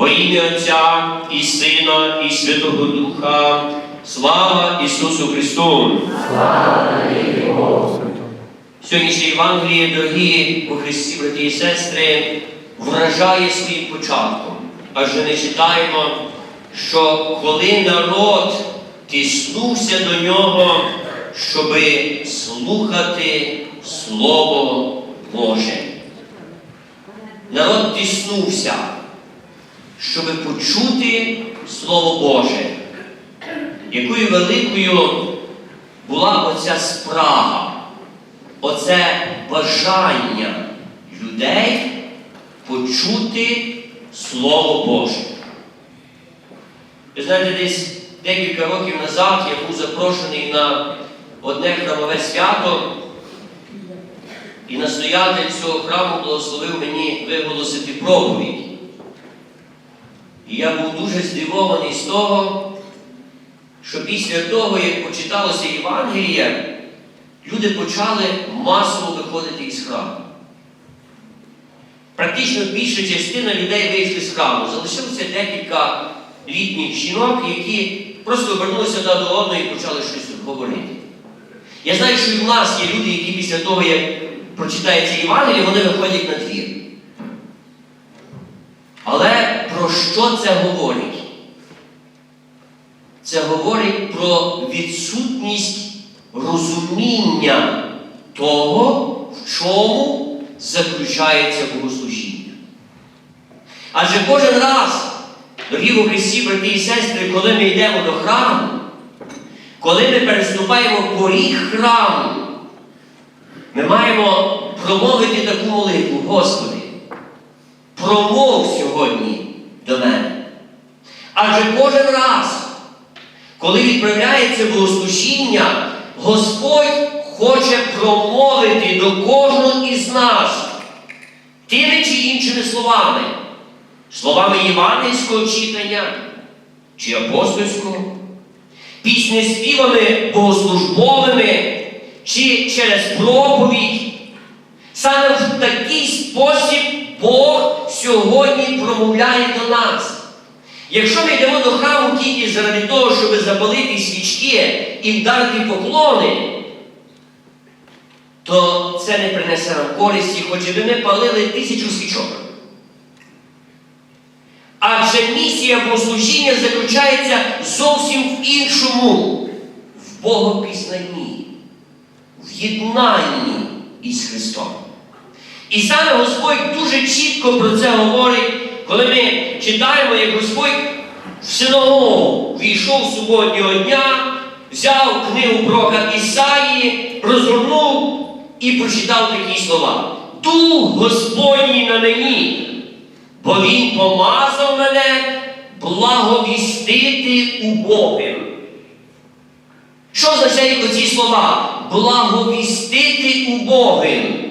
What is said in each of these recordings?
Во ім'я Отця і Сина, і Святого Духа. Слава Ісусу Христу! Сьогоднішнє Євангеліє, дорогі у Христі, браті і сестри, вражає своїм початком. Адже ми читаємо, що коли народ тиснувся до нього, щоби слухати Слово Боже. Народ тиснувся, щоби почути Слово Боже. Якою великою була оця спрага оце бажання людей почути Слово Боже. Ви знаєте, десь декілька років назад я був запрошений на одне храмове свято, і настоятель цього храму благословив мені виголосити проповідь. І я був дуже здивований з того, що після того, як почиталося Євангеліє, люди почали масово виходити із храму. Практично більша частина людей вийшли з храму. Залишилося декілька літніх жінок, які просто обернулися до одної і почали щось говорити. Я знаю, що і в нас є люди, які після того, як прочитається Євангеліє, вони виходять на двір. Але про що це говорить? Це говорить про відсутність розуміння того, в чому заключається богослужіння. Адже кожен раз, дорогі Христі, брати і сестри, коли ми йдемо до храму, коли ми переступаємо поріг храму, ми маємо промовити таку молитву, Господи, промов сьогодні до мене. Адже кожен раз, коли відправляється богослужіння, Господь хоче промовити до кожного із нас тими чи іншими словами, словами євангельського читання чи апостольського, піснеспівами богослужбовими чи через проповідь. Саме в такий спосіб Бог сьогодні промовляє до нас. Якщо ми йдемо до храму тільки заради того, щоб запалити свічки і вдарити поклони, то це не принесе нам користі, хоч би ми палили тисячу свічок. Адже місія богослужіння заключається зовсім в іншому, в Богопізнанні, в єднанні із Христом. І саме Господь дуже чітко про це говорить, коли ми читаємо, як Господь в синагогу війшов суботнього дня, взяв книгу пророка Ісаї, розгорнув і прочитав такі слова. Дух Господній на мені, бо Він помазав мене благовістити убогим. Що означають оці слова? Благовістити убогим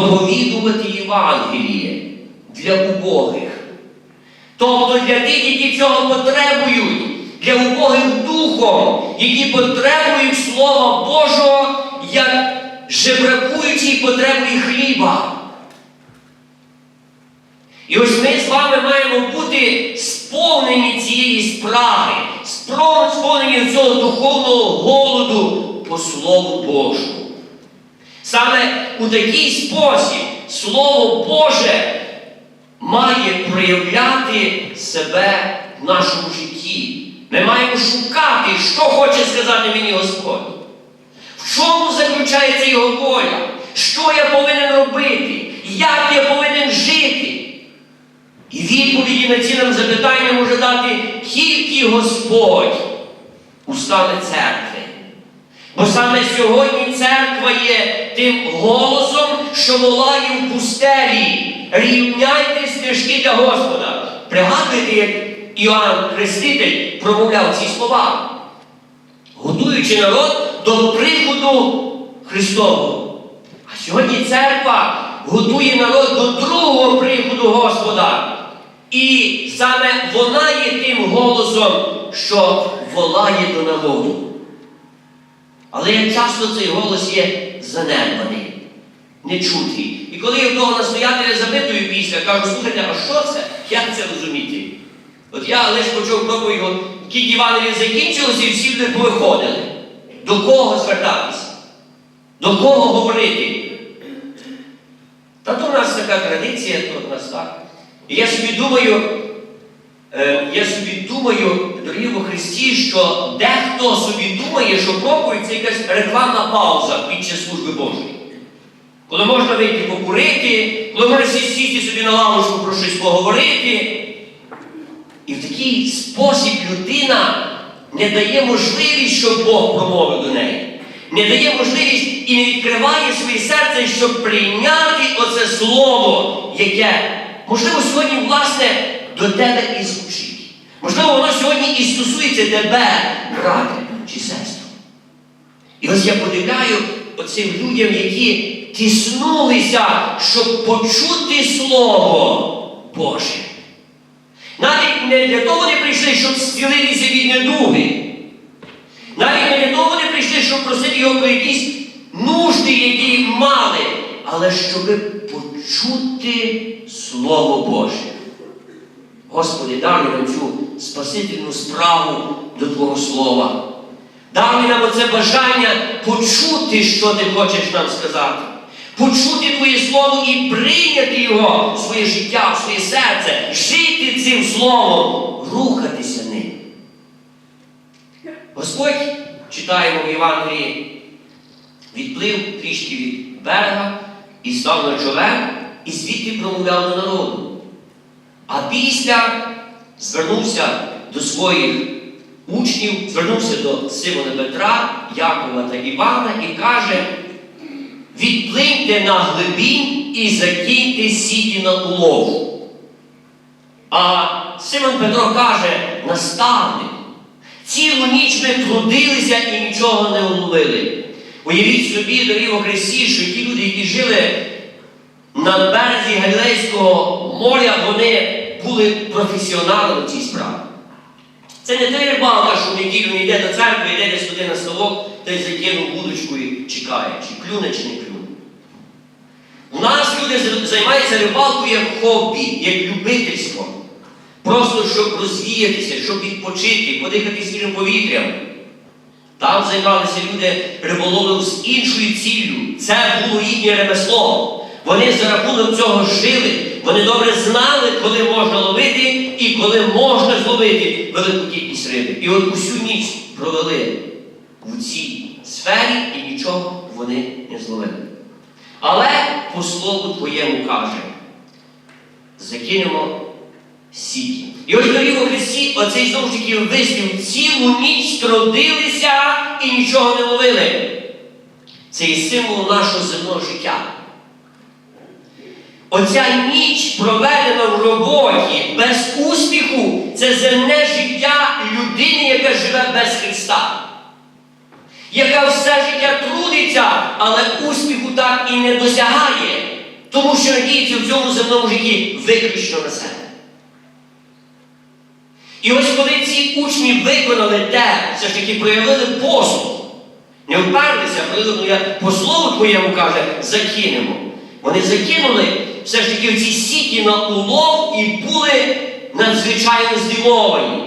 проповідувати Євангеліє для убогих. Тобто для тих, які цього потребують, для убогих духом, які потребують Слова Божого, як жебракуючий потребує хліба. І ось ми з вами маємо бути сповнені цієї спраги, сповнені цього духовного голоду по Слову Божому. Саме у такий спосіб Слово Боже має проявляти себе в нашому житті. Ми маємо шукати, що хоче сказати мені Господь. В чому заключається Його воля? Що я повинен робити? Як я повинен жити? І відповіді на ці нам запитання може дати тільки Господь устами церкви. Бо саме сьогодні церква є тим голосом, що волає в пустелі. Рівняйте стежки для Господа. Пригадуєте, як Іоанн Хреститель промовляв ці слова, готуючи народ до приходу Христового. А сьогодні церква готує народ до другого приходу Господа. І саме вона є тим голосом, що волає до народу. Але як часто цей голос є занедбаний, не чути. І коли я того настоятеля запитую після, кажу, слухайте, а що це? Як це розуміти? От я лише почув проповідь, кілька Іванові закінчилося і всі люди повиходили. До кого звертатися? До кого говорити? Та то в нас така традиція, то в нас так. І я собі думаю, я собі думаю, дорогі во Христі, що дехто собі думає, що проповідь це якась рекламна пауза під час служби Божої. Коли можна вийти покурити, коли можна сі- сісти собі на лавочку про щось поговорити. І в такий спосіб людина не дає можливість, щоб Бог промовив до неї. Не дає можливість і не відкриває своє серце, щоб прийняти оце слово, яке, можливо, сьогодні, власне, до тебе і звучить. Можливо, воно сьогодні і стосується тебе, брате чи сестру. І ось я подивляю оцим людям, які тиснулися, щоб почути Слово Боже. Навіть не для того вони прийшли, щоб зцілитися від недуги. Навіть не для того вони прийшли, щоб просити його про якісь нужди, які мали, але щоб почути Слово Боже. Господи, дай нам цю спасительну справу до Твого Слова. Дай нам оце бажання почути, що ти хочеш нам сказати. Почути Твоє Слово і прийняти його в своє життя, в своє серце, жити цим словом, рухатися ним. Господь, читаємо в Євангелії, відплив трішки від берега і став на човен, і звідти промовляв до народу. А після звернувся до своїх учнів, звернувся до Симона Петра, Якова та Івана і каже: відплиньте на глибінь і закиньте сіті на улов. А Симон Петро каже, наставник, цілу ніч ми трудилися і нічого не уловили. Уявіть собі, дорогі во Христі, що ті люди, які жили на березі Галілейського моря, вони були професіоналами в цій справі. Це не той рибалка, що в неділю не йде до церкви, йде десь туди на ставок, та й закинув вудочку і чекає, чи клюне, чи не клюне. У нас люди займаються рибалкою як хобі, як любительством. Просто щоб розвіятися, щоб відпочити, подихати свіжим повітрям. Там займалися люди риболовом з іншою ціллю. Це було їхнє ремесло. Вони за рахунок цього жили. Вони добре знали, коли можна ловити і коли можна зловити велику кількість риби. І от усю ніч провели в цій сфері і нічого вони не зловили. Але по слову твоєму каже, закинемо сіті. І ось дорогі во Христі, оцей знову ж таки вислів, цілу ніч трудилися і нічого не ловили. Це є символ нашого земного життя. Оця ніч проведена в роботі без успіху це земне життя людини, яка живе без Христа. Яка все життя трудиться, але успіху так і не досягає, тому що надіється в цьому земному житті виключно на себе. І ось коли ці учні виконали те, все ж таки проявили послуг, не вперлися, проявили, ну по слову твоєму каже, закинемо. Вони закинули все ж таки ці сіті на улов і були надзвичайно здивовані.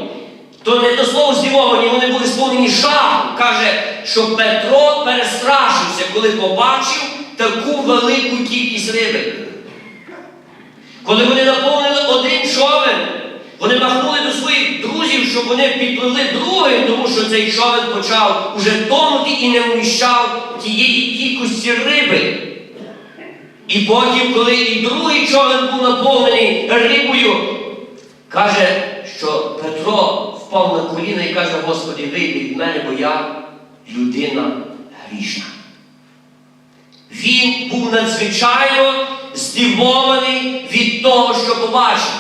То не до слова здивовані, вони були сповнені жаху. Каже, що Петро перестрашився, коли побачив таку велику кількість риби. Коли вони наповнили один човен, вони махнули до своїх друзів, щоб вони підпливли другим, тому що цей човен почав уже тонути і не вміщав тієї кількості риби. І потім, коли і другий човен був наповнений рибою, каже, що Петро впав на коліна і каже, Господи, вийди від мене, бо я людина грішна. Він був надзвичайно здивований від того, що побачив.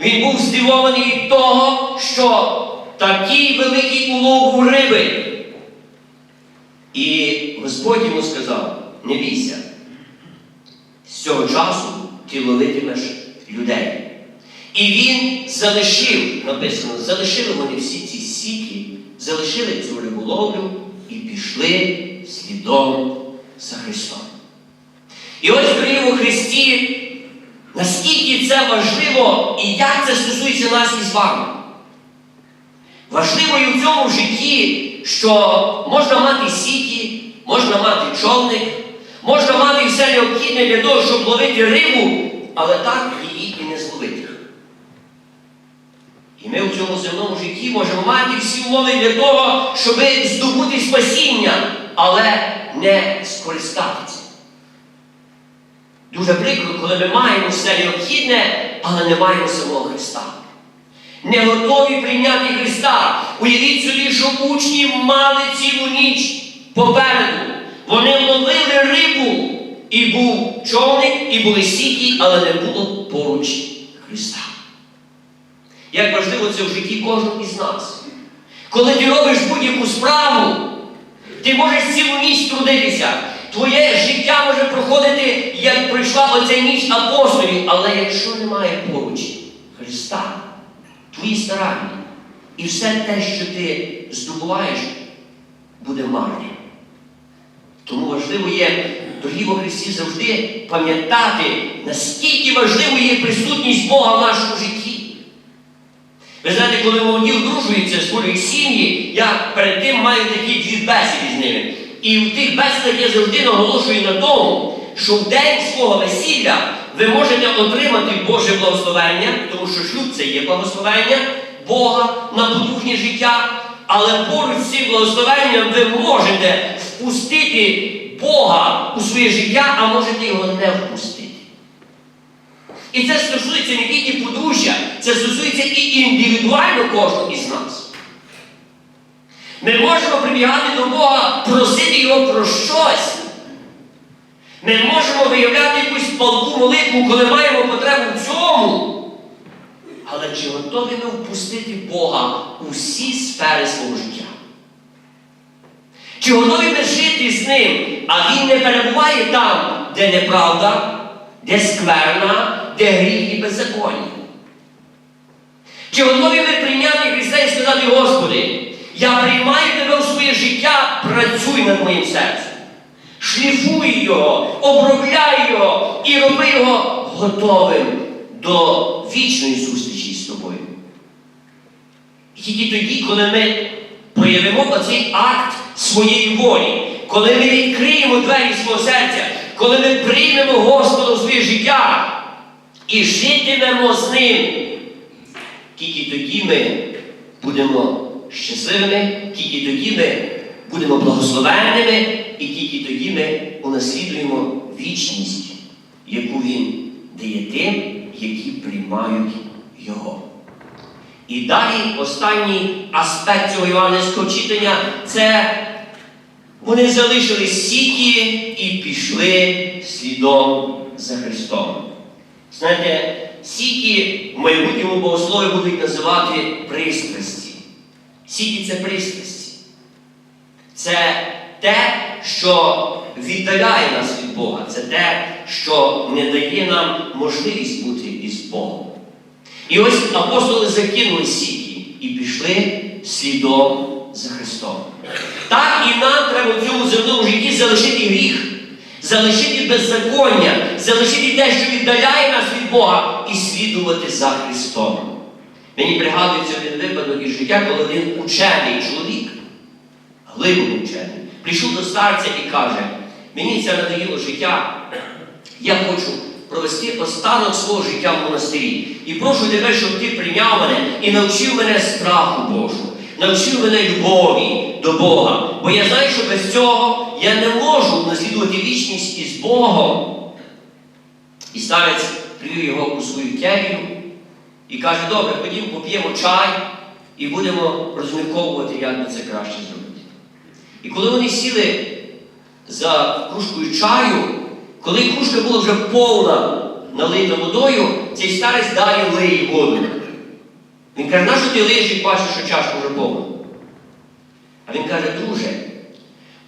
Він був здивований від того, що такий великий улов у риби. І Господь йому сказав: не бійся, з цього часу ти ловитимеш людей. І він залишив, написано, залишили вони всі ці сіті, залишили цю риболовлю і пішли слідом за Христом. І ось, дорогі у Христі, наскільки це важливо і як це стосується нас із вами. Важливо і в цьому житті, що можна мати сіті, можна мати човник, можна мати все необхідне для того, щоб ловити рибу, але так її і не зловити. І ми в цьому земному житті можемо мати всі умови для того, щоб здобути спасіння, але не скористатися. Дуже прикро, коли ми маємо все необхідне, але не маємо самого Христа. Не готові прийняти Христа. Уявіть собі, що учні мали цілу ніч попереду. Вони і був човник, і були сіті, але не було поруч Христа. Як важливо це в житті кожного із нас. Коли ти робиш будь-яку справу, ти можеш цілу ніч трудитися. Твоє життя може проходити, як пройшла оця ніч апостолів, але якщо немає поруч Христа, твої старання і все те, що ти здобуваєш, буде марним. Тому важливо є, дорогі во Христі, завжди пам'ятати, наскільки важливою є присутність Бога в нашому житті. Ви знаєте, коли молоді одружуються, створюють сім'ї, я перед тим маю такі дві бесіди з ними. І в тих бесідах я завжди наголошую на тому, що в день свого весілля ви можете отримати Боже благословення, тому що шлюб це є благословення Бога на потухнє життя. Але поруч з цим благословенням ви можете впустити Бога у своє життя, а можете його не впустити. І це стосується не тільки подружжя, це стосується і індивідуально кожного із нас. Ми можемо прибігати до Бога, просити Його про щось. Ми можемо виявляти якусь палку молитву, коли маємо потребу в цьому. Але чи готові ми впустити Бога у всі сфери свого життя? Чи готові ми жити з ним, а Він не перебуває там, де неправда, де скверна, де гріх і беззаконня? Чи готові ми прийняти Христа і сказати, Господи, я приймаю тебе в своє життя, працюй над моїм серцем. Шліфуй його, обробляй його і роби його готовим до вічної зустрічі з тобою. І тільки тоді, коли ми проявимо оцей акт своєї волі, коли ми відкриємо двері свого серця, коли ми приймемо Господа в своє життя і житимемо з ним, тільки тоді ми будемо щасливими, тільки тоді ми будемо благословенними, і тільки тоді ми унаслідуємо вічність, яку Він дає тим, які приймають Його. І далі останній аспект цього іванівського читання це вони залишили сіті і пішли слідом за Христом. Знаєте, сіті в майбутньому богослові будуть називати пристрасті. Сіті це пристрасті. Це те, що віддаляє нас від Бога. Це те, що не дає нам можливість бути. І ось апостоли закинули сіті і пішли слідом за Христом. Так і нам треба в цьому земному житті залишити гріх, залишити беззаконня, залишити те, що віддаляє нас від Бога, і слідувати за Христом. Мені пригадується один випадок із життя, коли один учений чоловік, глибоко вчений, прийшов до старця і каже, мені це надоїло життя, я хочу провести останок свого життя в монастирі. І прошу тебе, щоб ти прийняв мене і навчив мене страху Божу, навчив мене любові до Бога. Бо я знаю, що без цього я не можу наслідувати вічність із Богом. І старець привів його у свою келію і каже, добре, ходімо, поп'ємо чай і будемо розмірковувати, як ми це краще зробити. І коли вони сіли за кружкою чаю, коли кружка була вже повна налита водою, цей старець далі лиє воду. Він каже, нащо ти лиєш і бачиш, що чашка вже повна? А він каже, друже,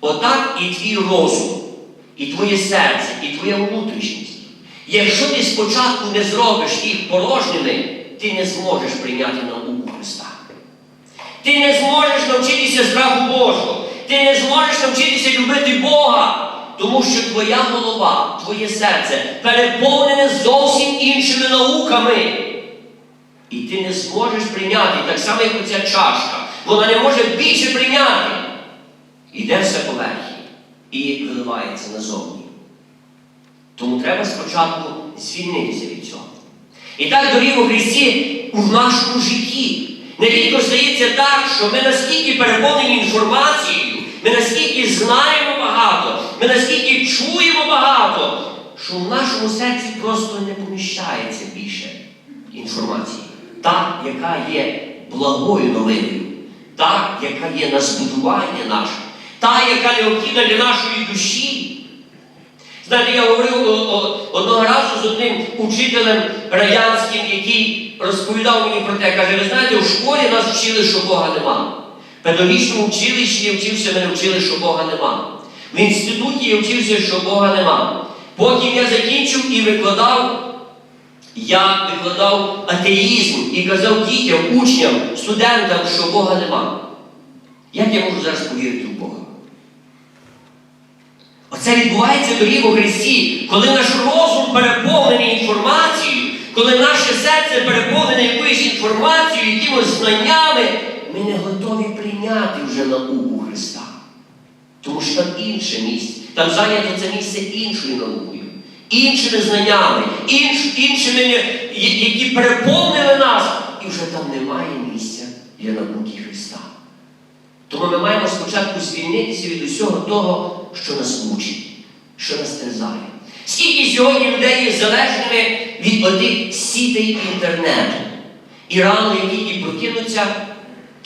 отак і твій розум, і твоє серце, і твоя внутрішність. Якщо ти спочатку не зробиш їх порожніми, ти не зможеш прийняти науку Христа. Ти не зможеш навчитися страху Божого. Ти не зможеш навчитися любити Бога. Тому що твоя голова, твоє серце переповнене зовсім іншими науками. І ти не зможеш прийняти, так само, як оця чашка. Вона не може більше прийняти. Іде все поверхі і виливається назовні. Тому треба спочатку звільнитися від цього. І так, дорогі у Христі, у нашому житті. Нерідко стається так, що ми наскільки переповнені інформацією, ми наскільки знаємо багато, ми наскільки чуємо багато, що в нашому серці просто не поміщається більше інформації. Та, яка є благою новиною, та, яка є на збудування наше, та, яка необхідна для нашої душі. Знаєте, я говорив одного разу з одним учителем радянським, який розповідав мені про те, каже, ви знаєте, у школі нас вчили, що Бога нема. В педагогічному училищі я вчився, мене вчили, що Бога нема. В інституті я вчився, що Бога нема. Потім я закінчив і викладав, я викладав атеїзм і казав дітям, учням, студентам, що Бога нема. Як я можу зараз повірити в Бога? Оце відбувається дорогі у Христі, коли наш розум переповнений інформацією, коли наше серце переповнене якоюсь інформацією, якимось знаннями, ми не готові прийняти вже науку Христа. Тому що там інше місце, там зайнято це місце іншою наукою, іншими знаннями, інш, іншими, які переповнили нас, і вже там немає місця для науки Христа. Тому ми маємо спочатку звільнитися від усього того, що нас мучить, що нас терзає. Скільки сьогодні людей є залежними від отих сітей інтернету. І рано, як тільки прокинуться,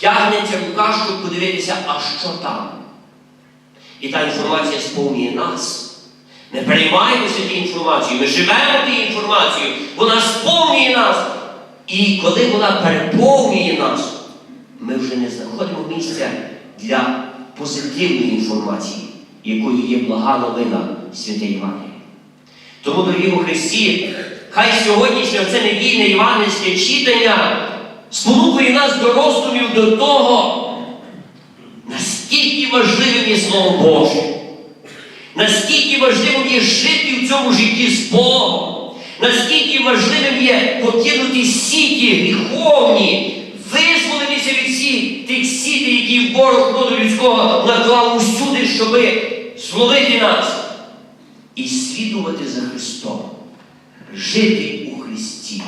тягнеться рука, щоб подивитися, а що там. І та інформація сповнює нас. Не переймаємося тією інформацією, ми живемо тією інформацією, вона сповнює нас. І коли вона переповнює нас, ми вже не знаходимо місця для позитивної інформації, якою є блага новина святе Євангеліє. Тому, дорогі у Христі, хай сьогоднішнє це недільне євангельське читання спонукує нас до роздумів до того, наскільки важливим є Слово Боже, наскільки важливим є жити в цьому житті з Богом, наскільки важливим є покинути сіті гріховні, визволитися від всіх тих сітей, які ворог роду людського наклав усюди, щоби зловити нас і слідувати за Христом, жити у Христі,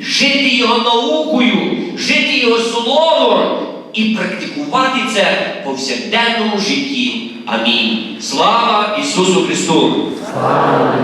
жити Його наукою, жити Його словом і практикувати це в повсякденному житті. Амінь. Слава Ісусу Христу! Слава